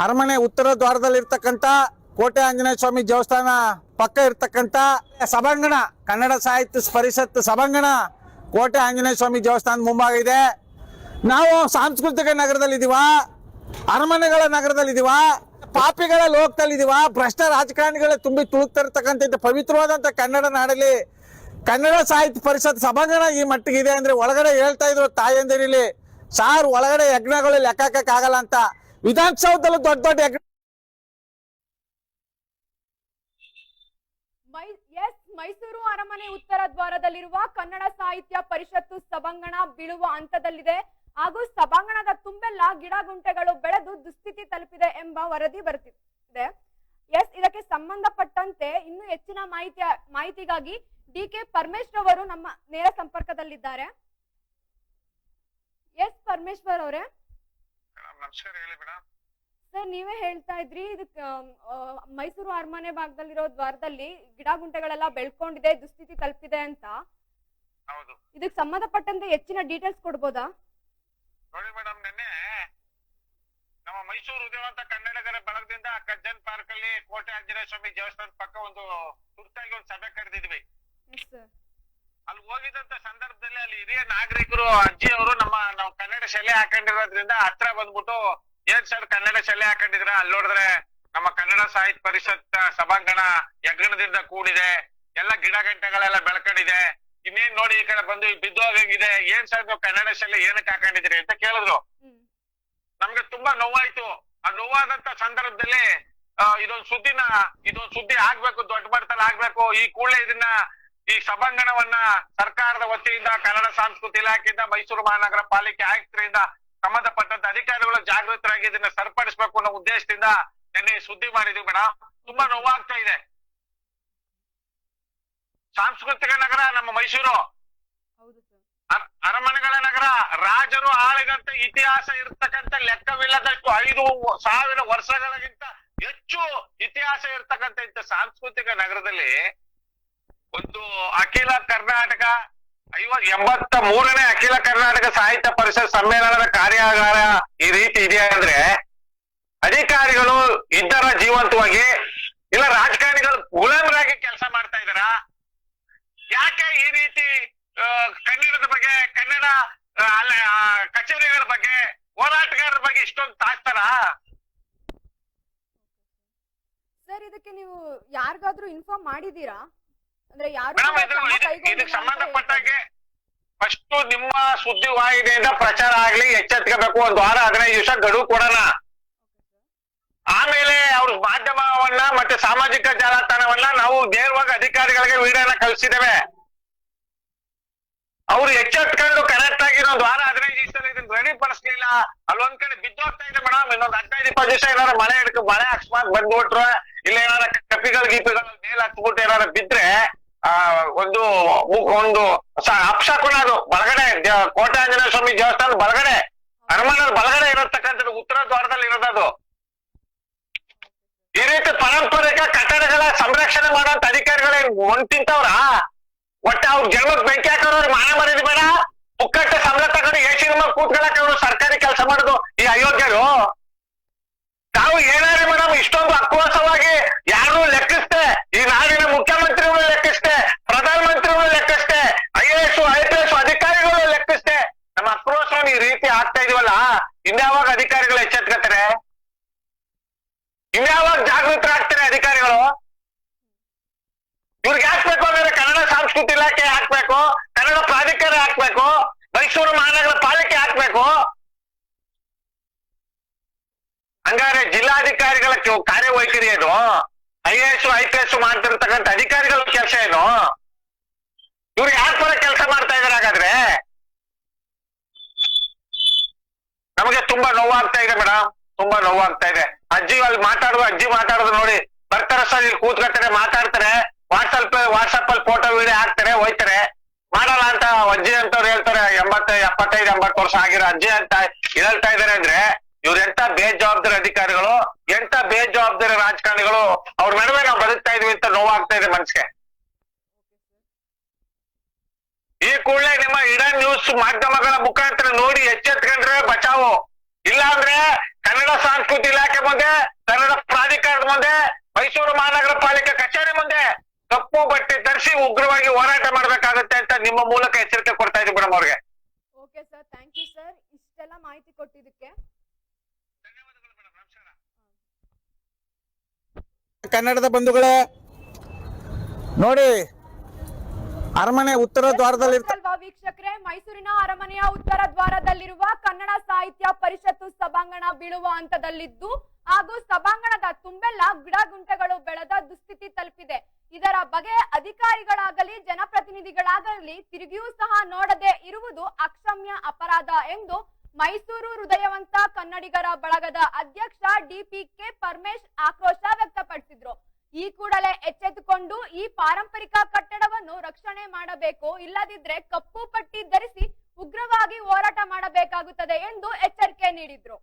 ಅರಮನೆ ಉತ್ತರ ದ್ವಾರದಲ್ಲಿರ್ತಕ್ಕಂಥ ಕೋಟೆ ಆಂಜನೇಯ ಸ್ವಾಮಿ ದೇವಸ್ಥಾನ ಪಕ್ಕ ಇರ್ತಕ್ಕಂಥ ಸಭಾಂಗಣ, ಕನ್ನಡ ಸಾಹಿತ್ಯ ಪರಿಷತ್ ಸಭಾಂಗಣ ಕೋಟೆ ಆಂಜನೇಯ ಸ್ವಾಮಿ ದೇವಸ್ಥಾನ ಮುಂಭಾಗ ಇದೆ ನಾವು ಸಾಂಸ್ಕೃತಿಕ ನಗರದಲ್ಲಿದ್ದೀವ, ಅರಮನೆಗಳ ನಗರದಲ್ಲಿದ್ದೀವ, ಪಾಪಿಗಳ ಲೋಕದಲ್ಲಿದ್ದೀವ, ಭ್ರಷ್ಟ ರಾಜಕಾರಣಿಗಳ ತುಂಬಿ ತುಳುಕ್ತಿರ್ತಕ್ಕಂಥ ಪವಿತ್ರವಾದಂತ ಪವಿತ್ರವಾದಂಥ ಕನ್ನಡ ನಾಡಲ್ಲಿ ಕನ್ನಡ ಸಾಹಿತ್ಯ ಪರಿಷತ್ ಸಭಾಂಗಣ ಈ ಮಟ್ಟಿಗೆ ಇದೆ ಅಂದ್ರೆ ಒಳಗಡೆ ಹೇಳ್ತಾ ಇದ್ರು ತಾಯಂದಿರಿಲಿ ಸಾರ್, ಒಳಗಡೆ ಯಜ್ಞಗಳು ಲೆಕ್ಕ ಆಗಲ್ಲ ಅಂತ. ವಿಧಾನಸೌಧದಲ್ಲೂ ದೊಡ್ಡ ದೊಡ್ಡ ಯಜ್ಞ ಮೈ ಎಸ್ ಮೈಸೂರು ಅರಮನೆ ಉತ್ತರ ದ್ವಾರದಲ್ಲಿರುವ ಕನ್ನಡ ಸಾಹಿತ್ಯ ಪರಿಷತ್ತು ಸಭಾಂಗಣ ಬೀಳುವ ಹಂತದಲ್ಲಿದೆ. ಹಾಗೂ ಸಭಾಂಗಣದ ತುಂಬೆಲ್ಲ ಗಿಡ ಗುಂಟೆಗಳು ಬೆಳೆದು ದುಸ್ಥಿತಿ ತಲುಪಿದೆ ಎಂಬ ವರದಿ ಬರುತ್ತಿದೆ ಎಸ್, ಇದಕ್ಕೆ ಸಂಬಂಧಪಟ್ಟಂತೆ ಇನ್ನೂ ಹೆಚ್ಚಿನ ಮಾಹಿತಿ, ಮಾಹಿತಿಗಾಗಿ ಡಿ ಕೆ ಪರಮೇಶ್ವರ್ ಅವರು ನಮ್ಮ ನೇರ ಸಂಪರ್ಕದಲ್ಲಿದ್ದಾರೆ. ಎಸ್, ಪರಮೇಶ್ವರ್ ಅವರೇ. ಸರ್ ನೀವೇ ಹೇಳ್ತಾ ಇದ್ರಿ ಇದಕ್ಕೆ ಮೈಸೂರು ಅರಮನೆ ಭಾಗದಲ್ಲಿರೋ ದ್ವಾರದಲ್ಲಿ ಗಿಡ ಗುಂಟೆಗಳೆಲ್ಲ ಬೆಳ್ಕೊಂಡಿದೆ ದುಸ್ಥಿತಿ ತಲುಪಿದೆ ಅಂತ. ಹೌದು. ಇದಕ್ಕೆ ಸಂಬಂಧಪಟ್ಟಂತೆ ಹೆಚ್ಚಿನ ಡೀಟೇಲ್ಸ್ ಕೊಡ್ಬೋದಾ? ನೋಡಿ ಮೇಡಮ್ ನಿನ್ನೆ ನಮ್ಮ ಮೈಸೂರು ಉದಯವಂತ ಕನ್ನಡಿಗರ ಬಳಗದಿಂದ ಕಜ್ಜನ್ ಪಾರ್ಕ್ ಅಲ್ಲಿ ಕೋಟೆ ಆಂಜನೇಯ ಸ್ವಾಮಿ ದೇವಸ್ಥಾನದ ಪಕ್ಕ ಒಂದು ತುರ್ತಾಗಿ ಒಂದು ಸಭೆ ಕರೆದಿದ್ವಿ. ಅಲ್ಲಿ ಹೋಗಿದಂತ ಸಂದರ್ಭದಲ್ಲಿ ಅಲ್ಲಿ ಹಿರಿಯ ನಾಗರಿಕರು ಅಜ್ಜಿ ಅವರು ನಮ್ಮ ನಾವು ಕನ್ನಡ ಶಾಲೆ ಹಾಕೊಂಡಿರೋದ್ರಿಂದ ಹತ್ರ ಬಂದ್ಬಿಟ್ಟು ಏನ್ ಸರ್ ಕನ್ನಡ ಶಾಲೆ ಹಾಕೊಂಡಿದ್ರ ಅಲ್ಲಿ ನೋಡಿದ್ರೆ ನಮ್ಮ ಕನ್ನಡ ಸಾಹಿತ್ಯ ಪರಿಷತ್ ಸಭಾಂಗಣ ಯಗ್ಗಣದಿಂದ ಕೂಡಿದೆ. ಎಲ್ಲ ಗಿಡ ಗಂಟೆಗಳೆಲ್ಲ ಬೆಳ್ಕೊಂಡಿದೆ. ಇನ್ನೇನ್ ನೋಡಿ ಈ ಕಡೆ ಬಂದು ಬಿದ್ದು ಬಿದ್ದೋಗಂಗಿದೆ ಏನ್ ಸರ್ ನೀವು ಕನ್ನಡ ಶಾಲೆ ಏನಕ್ಕೆ ಹಾಕೊಂಡಿದ್ರಿ ಅಂತ ಕೇಳಿದ್ರು. ನಮ್ಗೆ ತುಂಬಾ ನೋವಾಯ್ತು. ಆ ನೋವಾದಂತ ಸಂದರ್ಭದಲ್ಲಿ ಇದೊಂದು ಇದೊಂದ್ ಸುದ್ದಿನ ಇದೊಂದು ಸುದ್ದಿ ಆಗ್ಬೇಕು ದೊಡ್ಡ ಮಟ್ಟದಲ್ಲಿ ಆಗ್ಬೇಕು. ಈ ಕೂಡಲೇ ಇದನ್ನ ಈ ಸಭಾಂಗಣವನ್ನ ಸರ್ಕಾರದ ವತಿಯಿಂದ ಕನ್ನಡ ಸಂಸ್ಕೃತಿ ಇಲಾಖೆಯಿಂದ ಮೈಸೂರು ಮಹಾನಗರ ಪಾಲಿಕೆ ಆಯುಕ್ತರಿಂದ ಸಂಬಂಧಪಟ್ಟಂತ ಅಧಿಕಾರಿಗಳು ಜಾಗೃತರಾಗಿ ಇದನ್ನ ಸರಿಪಡಿಸಬೇಕು ಅನ್ನೋ ಉದ್ದೇಶದಿಂದ ನಿನ್ನೆ ಸುದ್ದಿ ಮಾಡಿದೀವಿ ಮೇಡಮ್ ತುಂಬಾ ನೋವಾಗ್ತಾ ಇದೆ. ಸಾಂಸ್ಕೃತಿಕ ನಗರ ನಮ್ಮ ಮೈಸೂರು. ಅರಮನೆಗಳ ನಗರ ರಾಜರು ಆಳಿದಂತ ಇತಿಹಾಸ ಇರ್ತಕ್ಕಂಥ ಲೆಕ್ಕವಿಲ್ಲದಷ್ಟು ಐದು ಸಾವಿರ ವರ್ಷಗಳಿಗಿಂತ ಹೆಚ್ಚು ಇತಿಹಾಸ ಇರ್ತಕ್ಕಂಥ ಇಂಥ ಸಾಂಸ್ಕೃತಿಕ ನಗರದಲ್ಲಿ ಒಂದು ಅಖಿಲ ಕರ್ನಾಟಕ ಐವತ್ ಎಂಬತ್ತ ಮೂರನೇ ಅಖಿಲ ಕರ್ನಾಟಕ ಸಾಹಿತ್ಯ ಪರಿಷತ್ ಸಮ್ಮೇಳನದ ಕಾರ್ಯಾಗಾರ ಈ ರೀತಿ ಇದೆ ಅಂದ್ರೆ ಅಧಿಕಾರಿಗಳು ಇದ್ದರ ಜೀವಂತವಾಗಿ ಇಲ್ಲ ರಾಜಕಾರಣಿಗಳು ಗುಲಾಮರಾಗಿ ಕೆಲಸ ಮಾಡ್ತಾ ಇದಾರ ಯಾಕೆ ಈ ರೀತಿ ಕನ್ನಡದ ಬಗ್ಗೆ, ಕನ್ನಡ ಕಚೇರಿಗಳ ಬಗ್ಗೆ, ಹೋರಾಟಗಾರರ ಬಗ್ಗೆ ಇಷ್ಟೊಂದು ತಾಕ್ತಾರ? ಸರ್, ಇದಕ್ಕೆ ನೀವು ಯಾರಿಗಾದ್ರೂ ಇನ್ಫಾರ್ಮ್ ಮಾಡಿದೀರಾ ಅಂದ್ರೆ ಯಾರು ಇದಕ್ಕೆ- ಅಂತ ಸಂಬಂಧಪಟ್ಟಾಗೆ ಫಸ್ಟ್ ನಿಮ್ಮ ಸುದ್ದಿವಾಹಿನಿಯಿಂದ ಪ್ರಚಾರ ಆಗ್ಲಿ ಎಚ್ಚೆತ್ಕೋಬೇಕು. ಒಂದ್ ವಾರ ಹದಿನೈದು ದಿವಸ ಗಡುವು ಕೊಡೋಣ. ಆಮೇಲೆ ಅವ್ರ ಮಾಧ್ಯಮವನ್ನ ಮತ್ತೆ ಸಾಮಾಜಿಕ ಜಾಲತಾಣವನ್ನ ನಾವು ನೇರವಾಗಿ ಅಧಿಕಾರಿಗಳಿಗೆ ವಿಡಿಯೋನ ಕಳಿಸಿದ್ದೇವೆ. ಅವ್ರು ಎಚ್ಚೆತ್ಕೊಂಡು ಕರೆಕ್ಟ್ ಆಗಿ ಇನ್ನೊಂದ್ ವಾರ ಹದಿನೈದು ದಿವಸ ಇದನ್ನ ರೆಡಿ ಪಡಿಸ್ಲಿಲ್ಲ. ಅಲ್ಲೊಂದ್ ಕಡೆ ಬಿದ್ದೋಗ್ತಾ ಇದೆ ಮೇಡಮ್. ಇನ್ನೊಂದ್ ಹದಿನೈದು ಇಪ್ಪತ್ತು ದಿವಸ ಏನಾರ ಮಳೆ ಹಿಡ್ಕೊ ಮಳೆ ಅಕಸ್ಮಾತ್ ಬಂದ್ಬಿಟ್ರೆ ಇಲ್ಲ ಏನಾರ ಕಪಿಗಳು ಗೀಪಿಗಳು ಮೇಲೆ ಹತ್ಬಿಟ್ಟು ಏನಾರ ಬಿದ್ರೆ ಆ, ಒಂದು ಒಂದು ಅಪ್ಸ ಕೂಡ ಅದು, ಬಲಗಡೆ ಕೋಟಾಂಜನ ಸ್ವಾಮಿ ದೇವಸ್ಥಾನ ಬಲಗಡೆ ಹನುಮಾನದ ಬಲಗಡೆ ಇರತಕ್ಕಂಥದ್ದು ಉತ್ತರ ದ್ವಾರದಲ್ಲಿ ಇರೋದದು ಈ ರೀತಿ ಪಾರಂಪರಿಕ ಕಟ್ಟಡಗಳ ಸಂರಕ್ಷಣೆ ಮಾಡುವಂತ ಅಧಿಕಾರಿಗಳ ಒಂದ್ ಒಟ್ಟ ಅವ್ರ ಜನ್ಮಕ್ ಬೆಂಕಿ ಹಾಕೋರು ಮಾನ ಮರಿದ ಬೇಡ. ಪುಕ್ಕಟ್ಟೆ ಸಂಬಳ ತಗೊಂಡು ಎಸಿ ರೂಮ್ ಕೂತ್ಕೊಳಕ್ಕೆ ಅವ್ರು ಸರ್ಕಾರಿ ಕೆಲಸ ಮಾಡುದು ಈ ಅಯೋಗ್ಯರು ತಾವು ಏನಾರಿ ಮೇಡಮ್ ಇಷ್ಟೊಂದು ಆಕ್ರೋಶವಾಗಿ ಯಾರು ಲೆಕ್ಕಿಸ್ತೆ ಈ ನಾಡಿನ ಮುಖ್ಯಮಂತ್ರಿಗಳು ಲೆಕ್ಕಿಸ್ತೆ ಪ್ರಧಾನಮಂತ್ರಿಗಳು ಲೆಕ್ಕಿಸ್ತೆ I A S I P S ಅಧಿಕಾರಿಗಳು ಲೆಕ್ಕಿಸ್ತೆ ನಮ್ಮ ಆಕ್ರೋಶವನ್ನು ಈ ರೀತಿ ಆಗ್ತಾ ಇದೀವಲ್ಲ ಇನ್ಯಾವಾಗ ಅಧಿಕಾರಿಗಳು ಎಚ್ಚೆತ್ಕೋತಾರೆ? ಇನ್ಯಾವಾಗ ಜಾಗೃತರಾಗ್ತಾರೆ ಅಧಿಕಾರಿಗಳು? ಇವ್ರಿಗೆ ಹಾಕ್ಬೇಕು ಅಂದ್ರೆ ಕನ್ನಡ ಸಾಂಸ್ಕೃತಿ ಇಲಾಖೆ ಹಾಕ್ಬೇಕು, ಕನ್ನಡ ಪ್ರಾಧಿಕಾರ ಹಾಕ್ಬೇಕು, ಮೈಸೂರು ಮಹಾನಗರ ಪಾಲಿಕೆ ಹಾಕ್ಬೇಕು. ಹಂಗಾರೆ ಜಿಲ್ಲಾಧಿಕಾರಿಗಳ ಕಾರ್ಯವೈಖರಿ ಏನು? I A S I P S ಮಾಡ್ತಿರ್ತಕ್ಕಂಥ ಅಧಿಕಾರಿಗಳ ಕೆಲಸ ಏನು? ಇವ್ರಿಗೆ ಯಾಕೆ ಬರೋ ಕೆಲಸ ಮಾಡ್ತಾ ಇದಾರೆ ಹಾಗಾದ್ರೆ ನಮಗೆ ತುಂಬಾ ನೋವಾಗ್ತಾ ಇದೆ ಮೇಡಮ್ ತುಂಬಾ ನೋವಾಗ್ತಾ ಇದೆ. ಅಜ್ಜಿ ಅಲ್ಲಿ ಮಾತಾಡುವ, ಅಜ್ಜಿ ಮಾತಾಡುದು ನೋಡಿ. ಬರ್ತಾರೆ ಸರ್, ಇಲ್ಲಿ ಕೂತ್ಕೊಳ್ತಾರೆ ಮಾತಾಡ್ತಾರೆ. ವಾಟ್ಸಪ್ ವಾಟ್ಸಪ್ ಅಲ್ಲಿ ಫೋಟೋ ವಿಡಿಯೋ ಹಾಕ್ತಾರೆ, ಹೋಯ್ತಾರೆ. ಮಾಡಲ್ಲ ಅಂತ ಅಜ್ಜಿ ಅಂತವ್ರು ಹೇಳ್ತಾರೆ, ಎಂಬತ್ತ, ಎಪ್ಪತ್ತೈದು, ಎಂಬತ್ತು ವರ್ಷ ಆಗಿರೋ ಅಜ್ಜಿ ಅಂತ ಹೇಳ್ತಾ ಇದಾರೆ ಅಂದ್ರೆ, ಇವ್ರ ಎಂತ ಬೇಜವಾಬ್ದಾರಿ ಅಧಿಕಾರಿಗಳು, ಎಂತ ಬೇಜವಾಬ್ದಾರಿ ರಾಜಕಾರಣಿಗಳು, ಅವ್ರ ನಡುವೆ ನಾವು ಬದುಕ್ತಾ ಇದೀವಿ ಅಂತ ನೋವಾಗ್ತಾ ಇದೆ ಮನ್ಸಿಗೆ. ಈ ಕೂಡಲೇ ನಿಮ್ಮ ಇಡನ್ ನ್ಯೂಸ್ ಮಾಧ್ಯಮಗಳ ಮುಖಾಂತರ ನೋಡಿ ಎಚ್ಚೆತ್ಕೊಂಡ್ರೆ ಬಚಾವು? ಇಲ್ಲ ಅಂದ್ರೆ ಕನ್ನಡ ಸಂಸ್ಕೃತಿ ಇಲಾಖೆ ಮುಂದೆ ಕನ್ನಡ ಪ್ರಾಧಿಕಾರದ ಮುಂದೆ ಮೈಸೂರು ಮಹಾನಗರ ಪಾಲಿಕೆ ಕಚೇರಿ ಮುಂದೆ ಕಪ್ಪು ಬಟ್ಟೆ ಧರಿಸಿ ಉಗ್ರವಾಗಿ ಹೋರಾಟ ಮಾಡಬೇಕಾಗುತ್ತೆ ಅಂತ ನಿಮ್ಮ ಮೂಲಕ ಎಚ್ಚರಿಕೆ ಕೊಡ್ತಾ ಇದ್ದೀವಿ ಮೇಡಮ್ ಅವ್ರಿಗೆ. Okay sir thank you sir. ಇಷ್ಟೆಲ್ಲ ಮಾಹಿತಿ ಕೊಟ್ಟಿದ್ದಕ್ಕೆ. ಕನ್ನಡದ ಬಂಧುಗಳೇ ನೋಡಿ ಅರಮನೆ ಉತ್ತರ ದ್ವಾರದಲ್ಲಿ ವೀಕ್ಷಕರೇ? ಮೈಸೂರಿನ ಅರಮನೆಯ ಉತ್ತರ ದ್ವಾರದಲ್ಲಿರುವ ಕನ್ನಡ ಸಾಹಿತ್ಯ ಪರಿಷತ್ತು ಸಭಾಂಗಣ ಬೀಳುವ ಹಂತದಲ್ಲಿದ್ದು, ಹಾಗೂ ಸಭಾಂಗಣದ ತುಂಬೆಲ್ಲ ಗಿಡ ಗುಂಟೆಗಳು ಬೆಳೆದ ದುಸ್ಥಿತಿ ತಲುಪಿದೆ. ಇದರ ಬಗ್ಗೆ ಅಧಿಕಾರಿಗಳಾಗಲಿ, ಜನಪ್ರತಿನಿಧಿಗಳಾಗಲಿ ತಿರುಗಿಯೂ ಸಹ ನೋಡದೆ ಇರುವುದು ಅಕ್ಷಮ್ಯ ಅಪರಾಧ ಎಂದು ಮೈಸೂರು ಹೃದಯವಂತ ಕನ್ನಡಿಗರ ಬಳಗದ ಅಧ್ಯಕ್ಷ ಡಿಪಿಕೆ ಪರಮೇಶ್ ಆಕ್ರೋಶ ವ್ಯಕ್ತಪಡಿಸಿದ್ರು. ಈ ಕೂಡಲೇ ಎಚ್ಚೆತ್ತುಕೊಂಡು ಈ ಪಾರಂಪರಿಕ ಕಟ್ಟಡವನ್ನು ರಕ್ಷಣೆ ಮಾಡಬೇಕು, ಇಲ್ಲದಿದ್ರೆ ಕಪ್ಪು ಪಟ್ಟಿ ಧರಿಸಿ ಉಗ್ರವಾಗಿ ಹೋರಾಟ ಮಾಡಬೇಕಾಗುತ್ತದೆ ಎಂದು ಎಚ್ಚರಿಕೆ ನೀಡಿದ್ರು.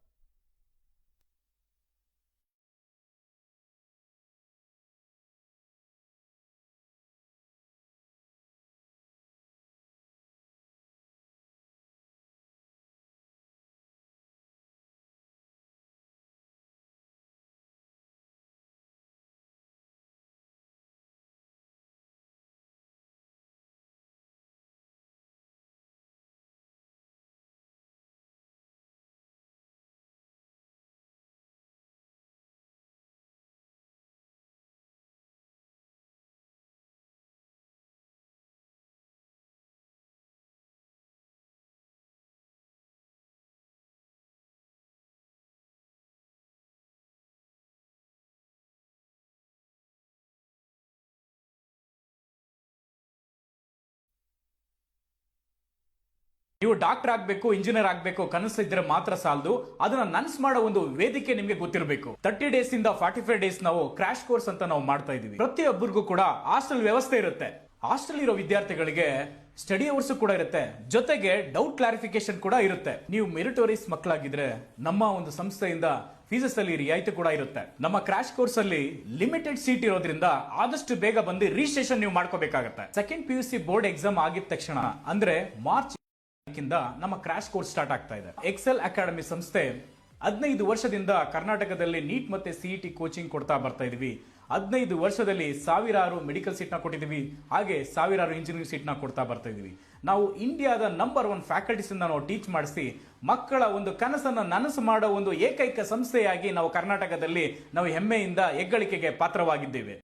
ನೀವು ಡಾಕ್ಟರ್ ಆಗ್ಬೇಕು ಇಂಜಿನಿಯರ್ ಆಗ್ಬೇಕು ಕನಸಿದ್ರೆ ಮಾತ್ರ ಸಾಲದು. ಅದನ್ನ ನನ್ಸ್ ಮಾಡೋ ಒಂದು ವೇದಿಕೆ ನಿಮ್ಗೆ ಗೊತ್ತಿರಬೇಕು. ತರ್ಟಿ ಡೇಸ್ ಇಂದ ಫಾರ್ಟಿ ಫೈವ್ ಡೇಸ್ ನಾವು ಕ್ರಾಶ್ ಕೋರ್ಸ್ ಅಂತ ನಾವು ಮಾಡ್ತಾ ಇದೀವಿ ಪ್ರತಿಯೊಬ್ಬರಿಗೂ ಕೂಡ ಹಾಸ್ಟೆಲ್ ವ್ಯವಸ್ಥೆ ಇರುತ್ತೆ. ಹಾಸ್ಟೆಲ್ ಇರೋ ವಿದ್ಯಾರ್ಥಿಗಳಿಗೆ ಸ್ಟಡಿ ಅವರ್ಸ್ ಕೂಡ ಇರುತ್ತೆ. ಜೊತೆಗೆ ಡೌಟ್ ಕ್ಲಾರಿಫಿಕೇಶನ್ ಕೂಡ ಇರುತ್ತೆ. ನೀವು ಮೆರಿಟೋರಿಯಸ್ ಮಕ್ಕಳಾಗಿದ್ರೆ ನಮ್ಮ ಒಂದು ಸಂಸ್ಥೆಯಿಂದ ಫೀಸಸ್ ಅಲ್ಲಿ ರಿಯಾಯಿತಿ ಕೂಡ ಇರುತ್ತೆ. ನಮ್ಮ ಕ್ರಾಶ್ ಕೋರ್ಸ್ ಅಲ್ಲಿ ಲಿಮಿಟೆಡ್ ಸೀಟ್ ಇರೋದ್ರಿಂದ ಆದಷ್ಟು ಬೇಗ ಬಂದು ರಿಜಿಸ್ಟ್ರೇಷನ್ ನೀವು ಮಾಡ್ಕೋಬೇಕಾಗತ್ತೆ. Second P U C board exam ಆಗಿದ ತಕ್ಷಣ, ಅಂದ್ರೆ ಮಾರ್ಚ್ ನಮ್ಮ ಕ್ರಾಶ್ ಕೋರ್ಸ್ ಸ್ಟಾರ್ಟ್ ಆಗ್ತಾ ಇದೆ. ಎಕ್ಸೆಲ್ ಅಕಾಡೆಮಿ ಸಂಸ್ಥೆ ಹದಿನೈದು ವರ್ಷದಿಂದ ಕರ್ನಾಟಕದಲ್ಲಿ ನೀಟ್ ಮತ್ತೆ ಸಿಇಟಿ ಕೋಚಿಂಗ್ ಕೊಡ್ತಾ ಬರ್ತಾ ಇದೀವಿ. ಹದಿನೈದು ವರ್ಷದಲ್ಲಿ ಸಾವಿರಾರು ಮೆಡಿಕಲ್ ಸೀಟ್ನ ಕೊಟ್ಟಿದ್ದೀವಿ ಹಾಗೆ ಸಾವಿರಾರು ಇಂಜಿನಿಯರಿಂಗ್ ಸೀಟ್ನ ಕೊಡ್ತಾ ಬರ್ತಾ ಇದೀವಿ. ನಾವು ಇಂಡಿಯಾದ ನಂಬರ್ ಒನ್ ಫ್ಯಾಕಲ್ಟೀಸ್ ನಾವು ಟೀಚ್ ಮಾಡಿಸಿ, ಮಕ್ಕಳ ಒಂದು ಕನಸನ್ನು ನನಸು ಮಾಡೋ ಒಂದು ಏಕೈಕ ಸಂಸ್ಥೆಯಾಗಿ ನಾವು ಕರ್ನಾಟಕದಲ್ಲಿ ನಾವು ಹೆಮ್ಮೆಯಿಂದ ಹೆಗ್ಗಳಿಕೆಗೆ ಪಾತ್ರವಾಗಿದ್ದೇವೆ.